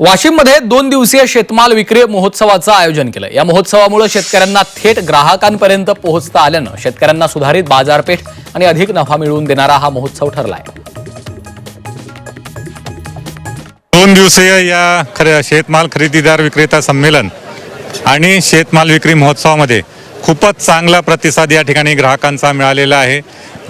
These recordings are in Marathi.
वाशिममध्ये दोन दिवसीय शेतमाल विक्री महोत्सवाचं आयोजन केलं. या महोत्सवामुळे शेतकऱ्यांना थेट ग्राहकांपर्यंत पोहोचता आल्यानं शेतकऱ्यांना सुधारित बाजारपेठ आणि अधिक नफा मिळवून देणारा हा महोत्सव ठरलाय. दोन दिवसीय या खरे शेतमाल खरेदीदार विक्रेता संमेलन आणि शेतमाल विक्री महोत्सवामध्ये खूपच चांगला प्रतिसाद या ठिकाणी ग्राहकांचा मिळालेला आहे.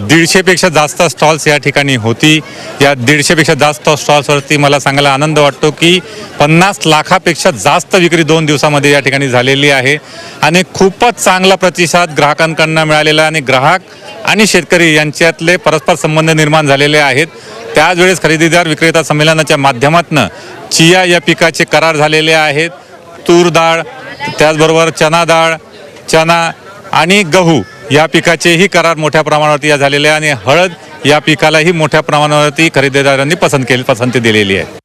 दीडशेपेक्षा जास्त स्टॉल्स या ठिकाणी होती. या दीडशेपेक्षा जास्त स्टॉल्सवरती मला सांगायला आनंद वाटतो की पन्नास लाखापेक्षा जास्त विक्री दोन दिवसामध्ये या ठिकाणी झालेली आहे. आणि खूपच चांगला प्रतिसाद ग्राहकांकडनं मिळालेला आणि ग्राहक आणि शेतकरी यांच्यातले परस्पर संबंध निर्माण झालेले आहेत. त्याच वेळेस खरेदीदार विक्रेता संमेलनाच्या माध्यमातून चिया या पिकाचे करार झालेले आहेत. तूर डाळ त्याचबरोबर चना डाळ चना आणि गहू या पिकाचेही करार मोठ्या प्रमाणावरती या झालेले आहे आणि हळद या पिकालाही मोठ्या प्रमाणावरती खरेदीदारांनी पसंत केली पसंती दिलेली आहे.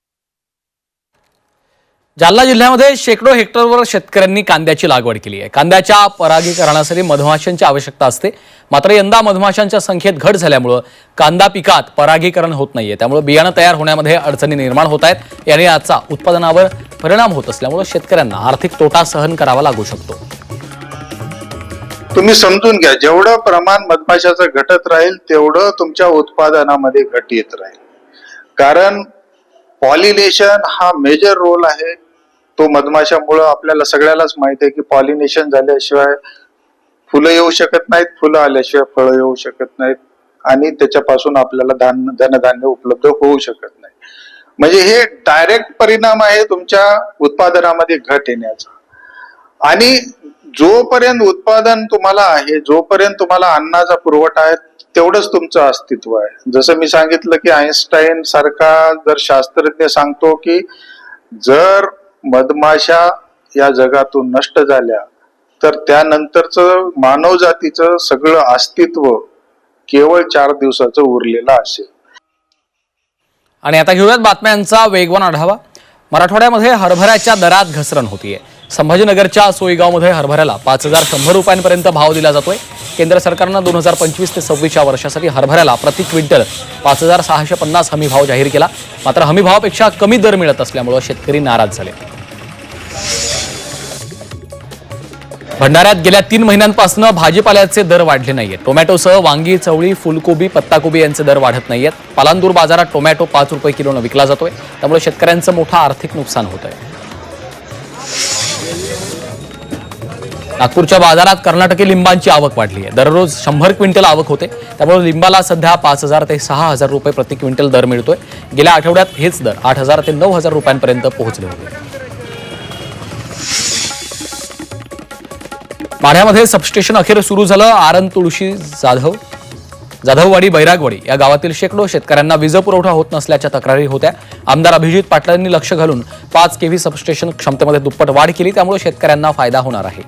जालना जिल्ह्यामध्ये शेकडो हेक्टरवर शेतकऱ्यांनी कांद्याची लागवड केली आहे. कांद्याच्या परागीकरणासाठी मधमाशांची आवश्यकता असते. मात्र यंदा मधमाशांच्या संख्येत घट झाल्यामुळं कांदा पिकात परागीकरण होत नाहीये. त्यामुळे बियाणं तयार होण्यामध्ये अडचणी निर्माण होत आहेत. याने याचा उत्पादनावर परिणाम होत असल्यामुळे शेतकऱ्यांना आर्थिक तोटा सहन करावा लागू शकतो. तुम्ही समजून घ्या जेवढं प्रमाण मधमाशाचं घटत राहील तेवढं तुमच्या उत्पादनामध्ये घट येत राहील. कारण पॉलिनेशन हा मेजर रोल आहे. तो मधमाशामुळं आपल्याला सगळ्यालाच माहीत आहे की पॉलिनेशन झाल्याशिवाय फुलं येऊ शकत नाहीत फुलं आल्याशिवाय फळं येऊ शकत नाहीत आणि त्याच्यापासून आपल्याला धान्य धनधान्य उपलब्ध होऊ शकत नाही. म्हणजे हे डायरेक्ट परिणाम आहे तुमच्या उत्पादनामध्ये घट येण्याचा. आणि जोपर्यंत उत्पादन तुम्हाला आहे जोपर्यंत तुम्हाला अन्नाचा पुरवठा आहे तेवढंच तुमचं अस्तित्व आहे. जसं मी सांगितलं की आईन्स्टाईन सारखा जर शास्त्रज्ञ सांगतो की जर मधमाशा या जगातून नष्ट झाल्या तर त्यानंतरचं मानव जातीचं सगळं अस्तित्व केवळ चार दिवसाचं उरलेलं असेल. आणि आता घेऊयात बातम्यांचा वेगवान आढावा. मराठवाड्यामध्ये हरभऱ्याच्या दरात घसरण होतीये. संभाजीनगरच्या सोयगावमध्ये हरभऱ्याला पाच हजार शंभर रुपयांपर्यंत भाव दिला जातोय. केंद्र सरकारनं दोन हजार पंचवीस ते सव्वीसच्या वर्षासाठी हरभऱ्याला प्रति क्विंटल पाच हजार सहाशे पन्नास हमी भाव जाहीर केला. मात्र हमी भावापेक्षा कमी दर मिळत असल्यामुळे शेतकरी नाराज झाले. भंडाऱ्यात गेल्या तीन महिन्यांपासून भाजीपाल्याचे दर वाढले नाहीयेत. टोमॅटोसह वांगी चवळी फुलकोबी पत्ताकोबी यांचे दर वाढत नाहीयेत. पालांदूर बाजारात टोमॅटो पाच रुपये किलोनं विकला जातोय. त्यामुळे शेतकऱ्यांचं मोठं आर्थिक नुकसान होत आहे नागपूरच्या बाजारात कर्नाटकी लिंबांची आवक वाढली आहे. दररोज शंभर क्विंटल आवक होते. त्यामुळे लिंबाला सध्या पाच हजार ते सहा हजार रुपये प्रति क्विंटल दर मिळतोय. गेल्या आठवड्यात हेच दर आठ हजार ते नऊ हजार रुपयांपर्यंत पोहोचले होते. माढ्यामध्ये सबस्टेशन अखेर सुरू झालं. आरन तुळशी जाधव जाधववाडी बैरागवाडी या गावातील शेकडो शेतकऱ्यांना वीज पुरवठा होत नसल्याच्या तक्रारी होत्या. आमदार अभिजित पाटलांनी लक्ष घालून पाच केव्ही सबस्टेशन क्षमतेमध्ये दुप्पट वाढ केली त्यामुळे शेतकऱ्यांना फायदा होणार आहे.